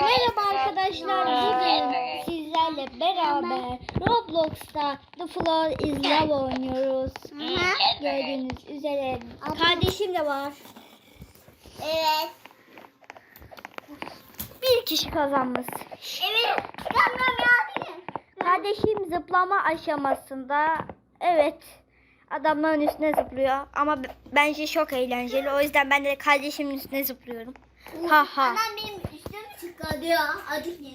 Merhaba arkadaşlar. Bugün sizlerle beraber Roblox'ta The Floor is Love oynuyoruz. Gördüğünüz üzere kardeşim de var. Evet. Bir kişi kazanmış. Evet. Kardeşim zıplama aşamasında evet adamların üstüne zıplıyor ama bence çok eğlenceli. O yüzden ben de kardeşimin üstüne zıplıyorum. Ha ha. Anam benim üstüm çıkarıyor. Hadi gel.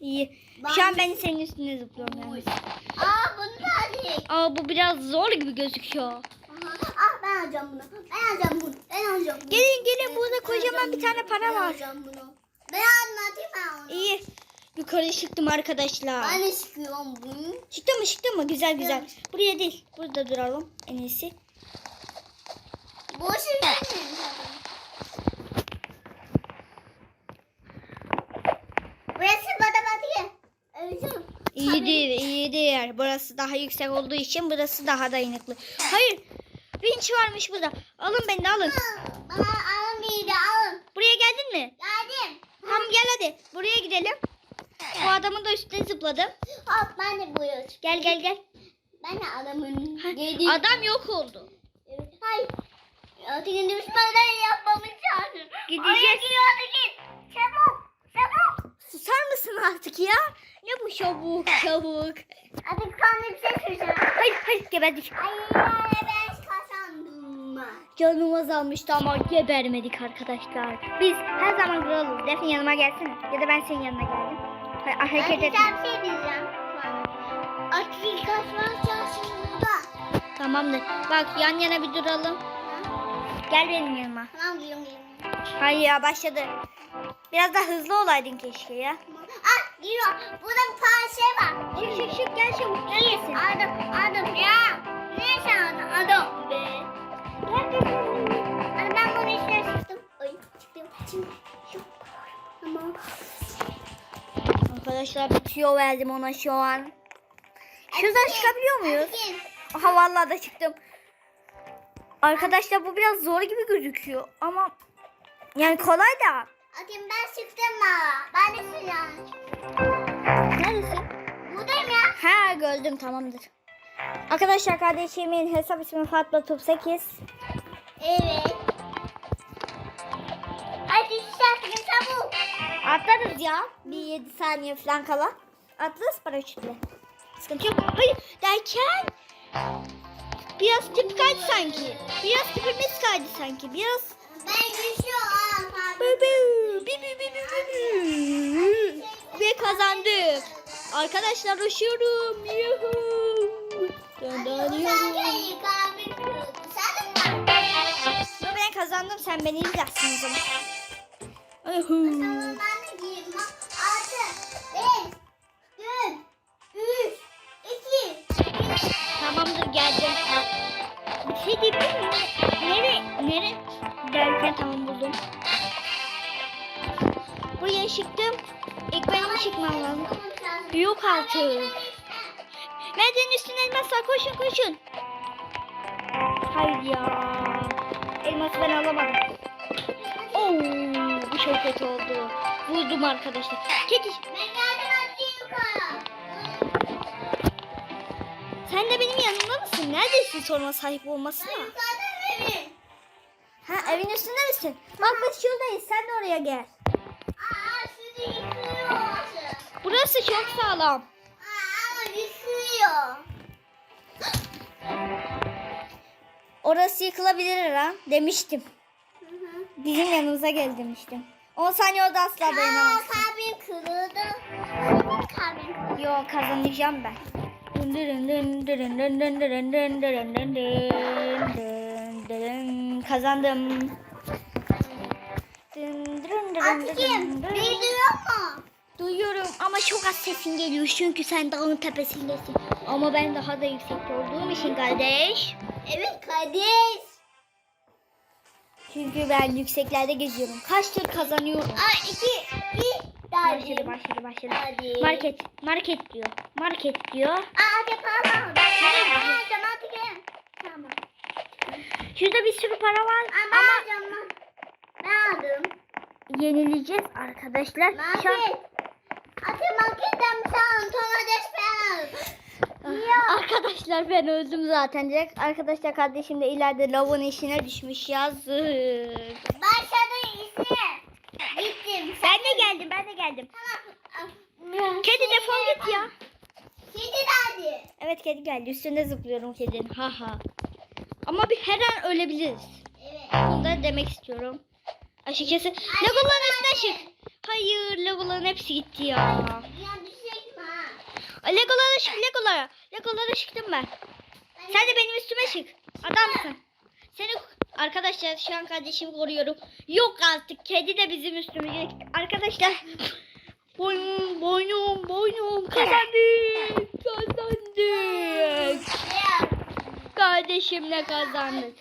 İyi. Şu an ben senin üstüne zıplıyorum yani. Aa bunu da hadi. Aa bu biraz zor gibi gözüküyor. Aha. Ah ben alacağım bunu. Ben alacağım bunu. Ben alacağım bunu. Gelin gelin burada Ben kocaman bir tane para Ben var. alacağım bunu. Ben anlatayım ben onu. İyi. Yukarı çıktım arkadaşlar. Ben de çıkıyorum bunu. Çıktı mı çıktı mı? Güzel güzel. Buraya değil. Burada duralım en iyisi. Boş verin. Burası bana batıyor. Öleceğim. İyidir iyidir. Burası daha yüksek olduğu için burası daha dayanıklı. Hayır. Vinç varmış burada. Alın beni de alın. Bana alın bir de alın. Buraya geldin mi? Geldim. Tamam gel hadi. Buraya gidelim. Bu adamın da üstüne zıpladım. Hop ben de buraya çıktım. Gel gel gel. Ben de adamın yedi. Adam yok oldu. Evet. Hayır. Atın düşmanları yapmamız lazım. Gideceğiz. Oraya gidiyordu git. Çabuk. Çabuk. Susar mısın artık ya? Ne bu çabuk çabuk. Hadi kanlı bir şey söyleyeceğim. Hayır hayır geberdik. Ay ben kazandım. Canım azalmıştı ama gebermedik arkadaşlar. Biz her zaman kralız. Defne yanıma gelsene. Ya da ben senin yanına geldim. Ha- Ben Hareket et. güzel bir şey diyeceğim. Atın kaçmaz çalışında. Tamamdır. Bak yan yana bir duralım. Gel benim yanıma. Tamam. Hayır ya başladı. Biraz daha hızlı olaydın keşke ya. Ah giriyor. Burada bir tane şey var. Şık şık şık gel çabuk. Neredesin? Aldım aldım ya. Ne sen aldın? Aldım be. Hadi ben bunu içine çıktım. Ay çıktım. Şimdi şu. Tamam. Arkadaşlar bir tüyo verdim ona şu an. Şuradan çıkabiliyor muyuz? Gel. Aha vallahi da çıktım. Arkadaşlar bu biraz zor gibi gözüküyor ama yani kolay da. Hadi ben çıktım baba. Ben de sıra. Neredesin? Buradayım ya. Ha gördüm tamamdır. Arkadaşlar kardeşimin hesap ismi Fatma Top 8. Evet. Hadi çıktım çabuk. Atlarız ya. Bir 7 saniye falan kala. Atlarız paraşütle. Sıkıntı yok. Hayır derken biraz tip kaydı sanki. Biraz tipimiz kaydı sanki. Biraz Ben düşüyorum. Bü ve kazandık. Arkadaşlar uçuyorum. Yuhu. Döndürüyorum. Dur ben kazandım sen beni izlersin o zaman. Yuhu. Tamamdır geldim. Bir şey diyebilir miyim? Nere? Nere? Derken tamam buldum. Buraya çıktım. İlk benim çıkmam lazım. Yok artık. Merdivenin üstüne elmas var. Koşun koşun. Hayır ya. Elması ben alamadım. Oo, bu çok kötü oldu. Vurdum arkadaşlar. Kedi sen de benim yanımda mısın? Neredesin sorma sahip olmasına? Ha evin üstünde misin? Bak biz şuradayız. Sen de oraya gel. Burası çok sağlam. Ama düşmüyor. Orası yıkılabilir Eren demiştim. Hı. Bizim yanımıza gel demiştim. 10 saniye orada asla Aa, dayanamazsın. kalbim kırıldı. Kalbim kırıldı. Yo kazanacağım ben. Dın dırın dın dırın dın dın dırın dın dırın dın dın dın dırın. Kazandım. Dın dırın dırın dırın Atik'im, dırın. video yok mu? Duyuyorum ama çok az sesin geliyor çünkü sen dağın tepesindesin. Ama ben daha da yüksekte olduğum için kardeş. Evet kardeş. Çünkü ben yükseklerde geziyorum. Kaç tur kazanıyorum. Aa, iki, bir, Başladı derdim. başladı başladı. Hadi. Market market diyor. Market diyor. Aa. Aa, tamam. Şurada bir sürü para var Ama, ama ben aldım. yenileceğiz arkadaşlar. Şu an- Arkadaşlar ben öldüm zaten direkt. Arkadaşlar kardeşim de ileride lavın işine düşmüş yazık. Başladı ise. Gittim. Ben de geldim ben de geldim. Tamam. Kedi defol git ya. Kedi nerede? Evet kedi geldi üstünde zıplıyorum kedinin. Ha ha. Ama bir her an ölebiliriz. Evet. Bunu da demek istiyorum. Açıkçası Legoların üstüne çık. Hayır Legoların hepsi gitti ya. Ya düşecek mi ha? Legolara çık Legolara. Legolara çıktım ben. Sen de benim üstüme çık. Adamsın. Seni arkadaşlar şu an kardeşimi koruyorum. Yok artık kedi de bizim üstümüze. Arkadaşlar boynum boynum boynum kazandık. Kazandık. Kardeşimle kazandık.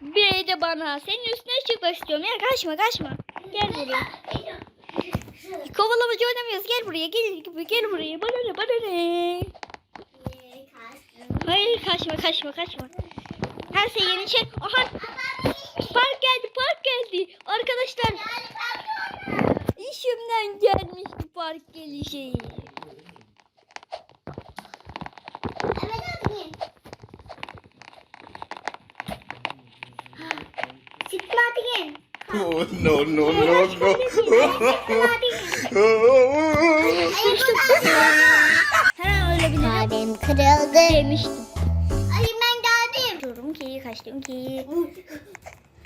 Bir de bana senin üstüne çıkmak istiyorum. Ya kaçma kaçma. Gel buraya. Kovalamacı oynamıyoruz. Gel buraya gel gel buraya. Bana ne bana ne. Hayır kaçma kaçma kaçma. Her şey yeni şey. Aha park geldi park geldi. Arkadaşlar işimden gelmişti park gelişi. No, no, no, no. Her an ölebilirim Kalbim kırıldı. demiştim. Ay ben geldim. Diyorum ki kaçtım ki.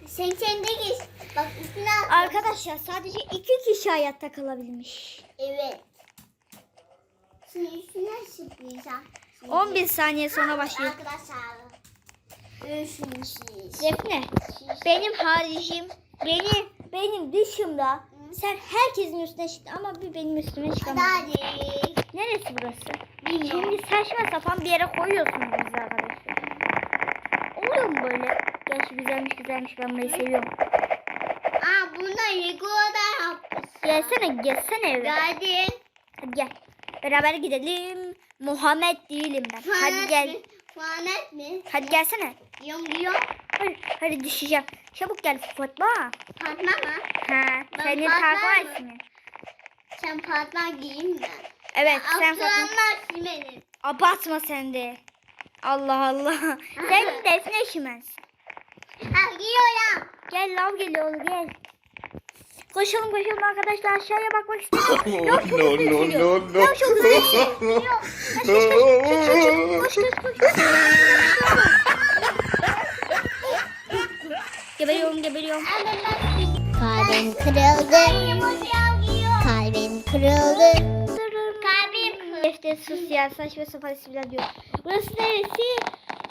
Sen de geç. Bak üstüne. Arkadaşlar sadece iki kişi hayatta kalabilmiş. Evet. Şimdi üstüne sıklayacağım. Şimdi 11 saniye sonra başlıyor. Arkadaşlar. Defne, benim haricim, benim benim dışımda sen herkesin üstüne çıktın ama bir benim üstüme çıkamadın. Hadi. Neresi burası? Bilmiyorum. Şimdi saçma sapan bir yere koyuyorsun bizi arkadaşlar. Oluyor mu böyle? Gerçi güzelmiş güzelmiş ben burayı seviyorum. Aa bunda Lego da yapmışsın. Gelsene gelsene eve. Geldin. Hadi gel. Beraber gidelim. Muhammed değilim ben. Hadi gel. Fanet mi? Hadi gelsene. Yom diyor. Hadi, hadi düşeceğim. Çabuk gel Fatma. Fatma mı? Ha, Ben senin Fatma ismin. Sen Fatma giyeyim ben. Evet sen Fatma. Benim. Abartma sen de. Allah Allah. sen defne işimensin. Ha giyiyorum. Gel lav geliyor oğlum gel. Koşalım koşalım arkadaşlar aşağıya bakmak istiyorum. Oh, Lav çok no, hızlı no, yükseliyor. no, no. Lav çok hızlı yükseliyor. Koş koş koş koş. Geberiyorum geberiyorum. Kalbim kırıldı. Kalbim kırıldı. Kalbim kırıldı. Defter sus ya saçma sapan isimler diyor. Burası neresi?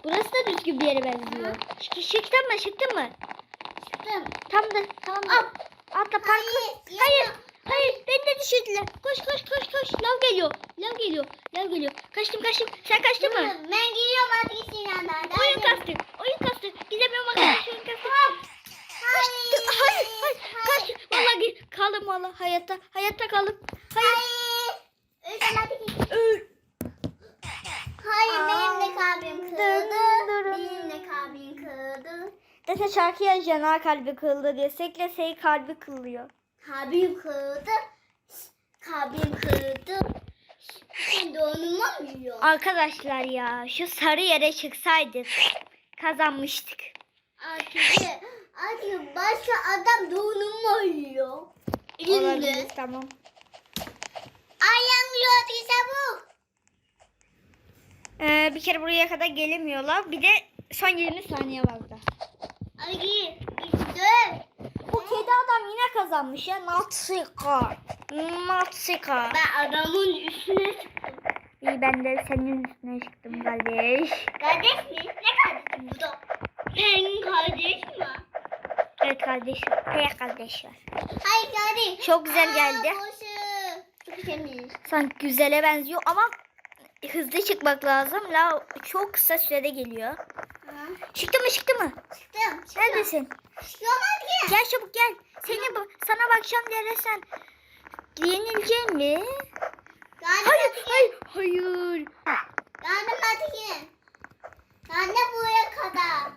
Burası da düzgün bir yere benziyor. Çık, çıktın mı çıktın mı? Tam da tamam. Al. Atla park. Hayır, Hayır. Hayır. Beni de düşürdüler. Koş koş koş koş. Lav geliyor. Lav geliyor. Lav geliyor. Kaçtım kaçtım. Sen kaçtın mı? Ben giyiyorum hadi Sinan'dan. Oyun kastı. Oyun kastı. Gidemiyorum arkadaşlar. Oyun kastı. Kaçtı. Hayır. Hayır. Kaçtı. Vallahi kaldım valla. Hayatta. Hayatta kaldım. Hayır. Hayır. Öl. Hayır Aa. benim de kalbim kırıldı. Benim de kalbim kırıldı. Dese şarkı yazacaksın ha kalbi kırıldı diye. Sekle sey kalbi kırılıyor. Kalbim kırıldı. Kalbim kırıldı. Arkadaşlar ya şu sarı yere çıksaydık kazanmıştık. Artık, artık başka adam donuma yiyor. Olabilir tamam. Ayağım çabuk. Ee, bir kere buraya kadar gelemiyorlar. Bir de son 20 saniye var da. Hadi git. İşte. Bu kedi adam yine kazanmış ya. Natsika. Natsika. Ben adamın üstüne çıktım. İyi ben de senin üstüne çıktım kardeş. Kardeş mi? Ne kardeşim bu da? Senin kardeş mi? Evet kardeş. Hey kardeş var. Hayır kardeş. Çok güzel geldi. Aa, boşu. Çok temiz. Sanki güzele benziyor ama hızlı çıkmak lazım. La çok kısa sürede geliyor. Ha. Çıktı mı çıktı mı? Çıktım. çıktım. Neredesin? Çıkıyorum hadi. Gel çabuk gel. Seni sana bakacağım diye sen yenileceğim mi? Kardeş Hayır, hayır, hayır. Hadi gel. Kardeş buraya kadar.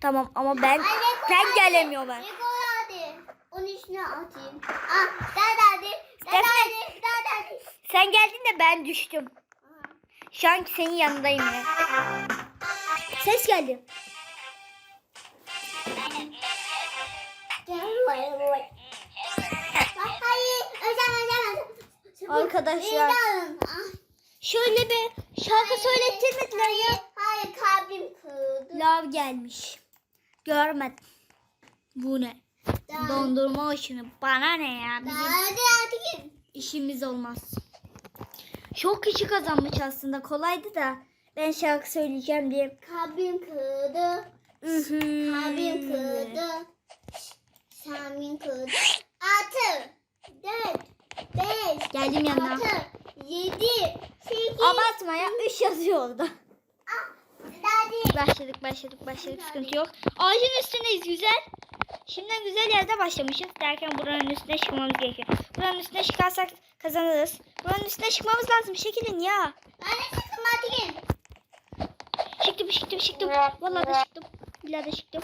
Tamam ama ben Ay, ben gelemiyorum ben. Lego hadi. onun üstüne atayım. Ah, daha hadi. Defne. hadi. Daha hadi. Sen geldin de ben düştüm. Şu an senin yanındayım ya. Ses geldi. Hayır, Arkadaşlar. Şöyle bir şarkı söylettirmediler ya. Hayır, kalbim kırıldı. Lav gelmiş. Görmedim. Bu ne? Dondurma hoşunu. Bana ne ya? Bizim işimiz olmaz. Çok kişi kazanmış aslında. Kolaydı da. Ben şarkı söyleyeceğim diye. Kalbim kırıldı. Kalbim kırıldı. Kalbim kırıldı. Altı, dört, beş, Geldim yanına. altı, yedi, sekiz. Abartma ya. Üç yazıyor orada. Ah. Başladık başladık başladık. Sıkıntı yok. Ağacın üstündeyiz güzel. Şimdiden güzel yerde başlamışız. Derken buranın üstüne çıkmamız gerekiyor. Buranın üstüne çıkarsak kazanırız. Buranın üstüne çıkmamız lazım. Çekilin ya. Ben de çıktım hadi. Çıktım çıktım çıktım. Vallahi da çıktım. Billahi de çıktım.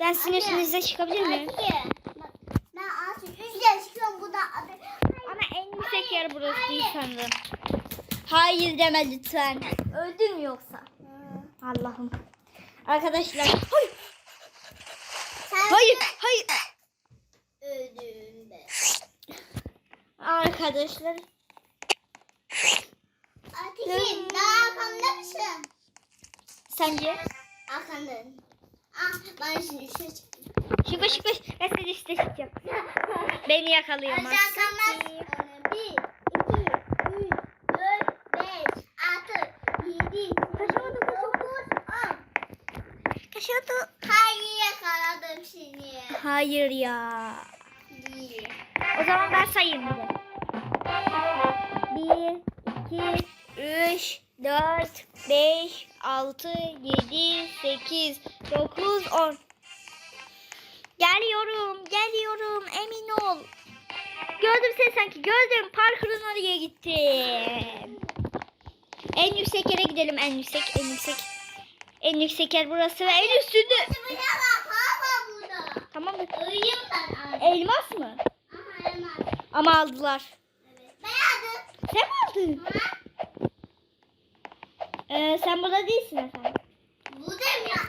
Ben sizin Anne. üstünüze çıkabilir miyim? Hadi. Bak, Ben artık üç yaşıyorum bu da. Hadi. Ama en yüksek yer burası değil sanırım. Hayır deme lütfen. Öldün mü yoksa? Allah'ım. Arkadaşlar. Hayır. Sen Hayır. Hayır. öldün be. Arkadaşlar. Ateşim daha arkamda mısın? Sence? Arkamdayım. Ah ben şimdi üstüne çıktım. Şıkı şıkı. Ben seni işte çıkacağım. Beni yakalayamaz. Arkamda. Bir, iki, üç, dört, beş, altı, yedi, Kaçamadım, dokuz, on. Kaçırdı. Hayır yakaladım seni. Hayır ya. Bir. O zaman ben sayayım bir de. Bir, iki, üç, dört, beş, altı, yedi, sekiz, dokuz, on. Geliyorum, geliyorum. Emin ol. Gördüm seni sanki. Gördüm. Parkurun oraya gittim. En yüksek yere gidelim. En yüksek, en yüksek. En yüksek yer burası ve en üstünde. Tamam mı? Elmas mı? Aha elmas. Ama aldılar. Evet. Ben aldım. Sen mi aldın? Ee, sen burada değilsin efendim. Buradayım ya.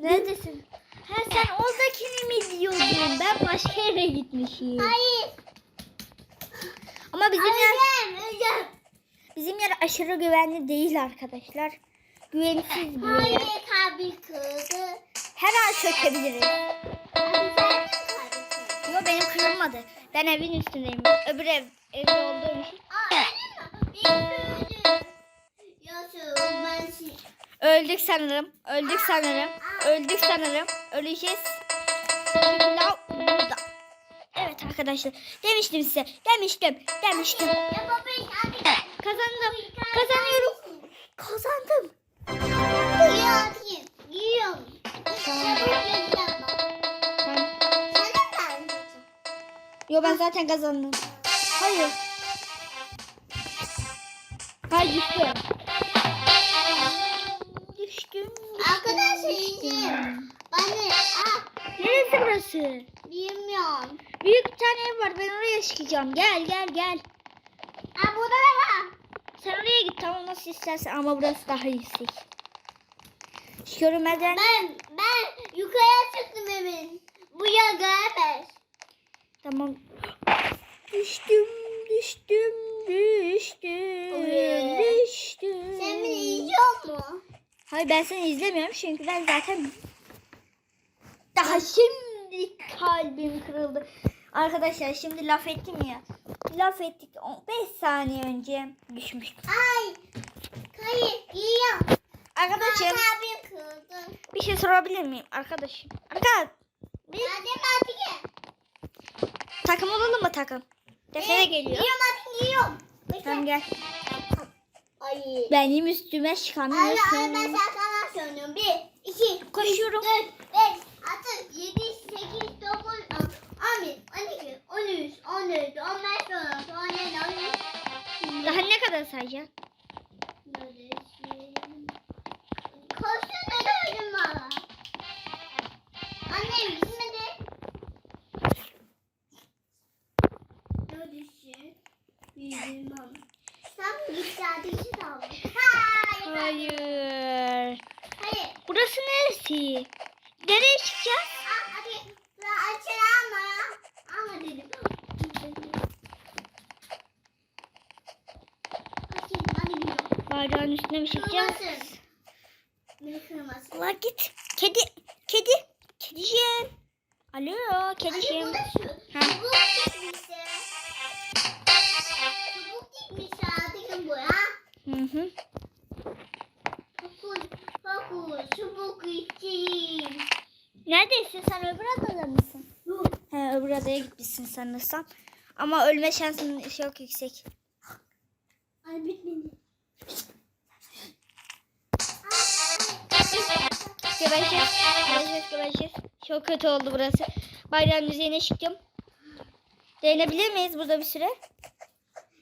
Neredesin? Ha sen oradakini mi diyordun? Ben başka yere gitmişim. Hayır. Ama bizim yer Öleceğim. Bizim yer aşırı güvenli değil arkadaşlar. Güvensiz bir Hayır yer. kırdı. Her an çökebiliriz. Yo benim kırılmadı. Ben evin üstündeyim. Öbür ev evde olduğum için. Öldük sanırım. Öldük sanırım. Öldük sanırım. Öleceğiz. Lav burada. Evet arkadaşlar. Demiştim size. Demiştim. Demiştim. Yapamayız hadi. Kazandım. Kazanıyorum. Kazandım. Yo ben zaten kazandım. Hayır. Hayır düştüm. Düştüm. Arkadaşlar yiyeceğim. Bana ah Neresi burası? bilmiyorum. Büyük bir tane ev var. Ben oraya çıkacağım. Gel gel gel. Ha burada da. Sen oraya git tamam nasıl istersen ama burası daha yüksek. Merdiven. Ben ben yukarıya çıktım evin. Buraya gelmez. Tamam. Düştüm, düştüm, düştüm, Oraya. düştüm. Sen beni yiyor mu? Hayır ben seni izlemiyorum çünkü ben zaten daha şimdi kalbim kırıldı. Arkadaşlar şimdi laf ettim ya. Laf ettik 15 saniye önce düşmüştüm. Ay. Kayıp yiyorum. Arkadaşım Kalbim kırıldı. bir şey sorabilir miyim arkadaşım? Arkadaş bir Hadi hadi. takım olalım mı takım? Defne geliyor. Yiyorum hadi yiyorum. Tamam gel. Ay. Benim üstüme Anne anne ben çıkamıyorsun. sana söylüyorum. Bir, iki, Koşuyorum. üç, dört, beş, Daha ne Bardağın üstüne mi çıkacağız? Kırmasın. Allah git. Kedi. Kedi. Kediciğim. Alo kediciğim. bu da şu. Ha. Çubuk dikmişse. Çubuk dikmiş artık bu ya. Hı hı. Fokus, fokus, çubuk için. Neredesin sen öbür adada mısın? He öbür adaya gitmişsin sanırsam. Ama ölme şansın çok yüksek. Ay bitmedi. Gebereceğiz. Gebereceğiz gebereceğiz. Çok kötü oldu burası. Bayrağın üzerine çıktım. Dayanabilir miyiz burada bir süre?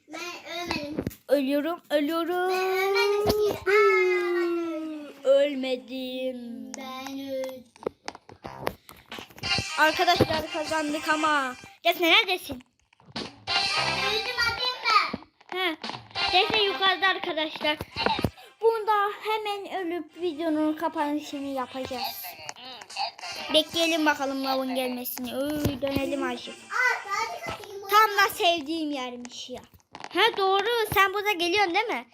Ben ölmedim. Ölüyorum, ölüyorum. Ben ölmedim. Aa, Ölmedim. Ben öldüm. Arkadaşlar kazandık ama. Defne neredesin? Öldüm atayım ben. He. Defne yukarıda arkadaşlar. Bunda hemen ölüp videonun kapanışını yapacağız. Bekleyelim bakalım lavın gelmesini. Öy, dönelim bu. Tam da sevdiğim yermiş ya. Ha doğru. Sen burada geliyorsun değil mi?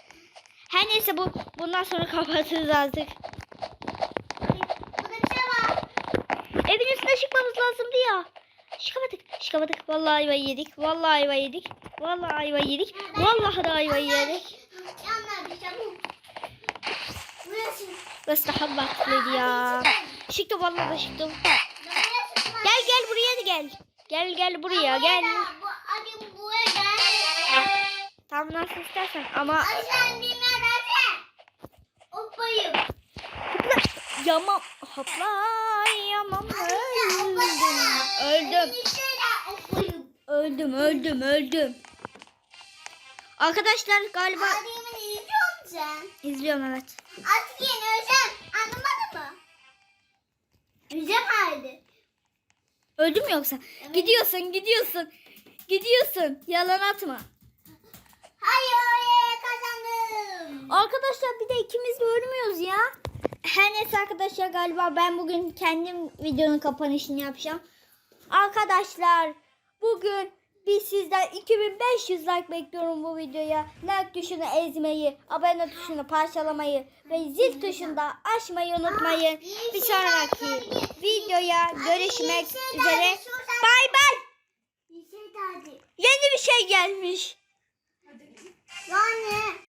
Her neyse bu bundan sonra kapatırız artık. Burada bir şey var. Evin üstüne çıkmamız lazımdı ya. Çıkamadık. Çıkamadık. Vallahi ayva yedik. Vallahi ayva yedik. Vallahi ayva yedik. Vallahi da ayva yedik. Yanlar bir çabuk. Burası. Daha baklıydı ya. Çıktı vallahi çıktı. Gel gel buraya da gel. Gel gel buraya gel. Tam nasıl istersen ama Hadi sen dinlersen. Hoppayım. hopla yamam hopla yamam öldüm. Öldüm. Öldüm öldüm öldüm. Arkadaşlar galiba izliyorum evet. Artık yeni Özlem. Anlamadın mı? Özlem hadi. Öldüm mü yoksa? Gidiyorsun gidiyorsun. Gidiyorsun. Yalan atma. Hayır kazandım. Arkadaşlar bir de ikimiz de ölmüyoruz ya. Her neyse arkadaşlar galiba ben bugün kendim videonun kapanışını yapacağım. Arkadaşlar bugün biz sizden 2500 like bekliyorum bu videoya. Like tuşunu ezmeyi, abone tuşunu parçalamayı ve zil tuşunu da açmayı unutmayın. Bir sonraki videoya görüşmek üzere. Bay bay. Yeni bir şey gelmiş. Yani.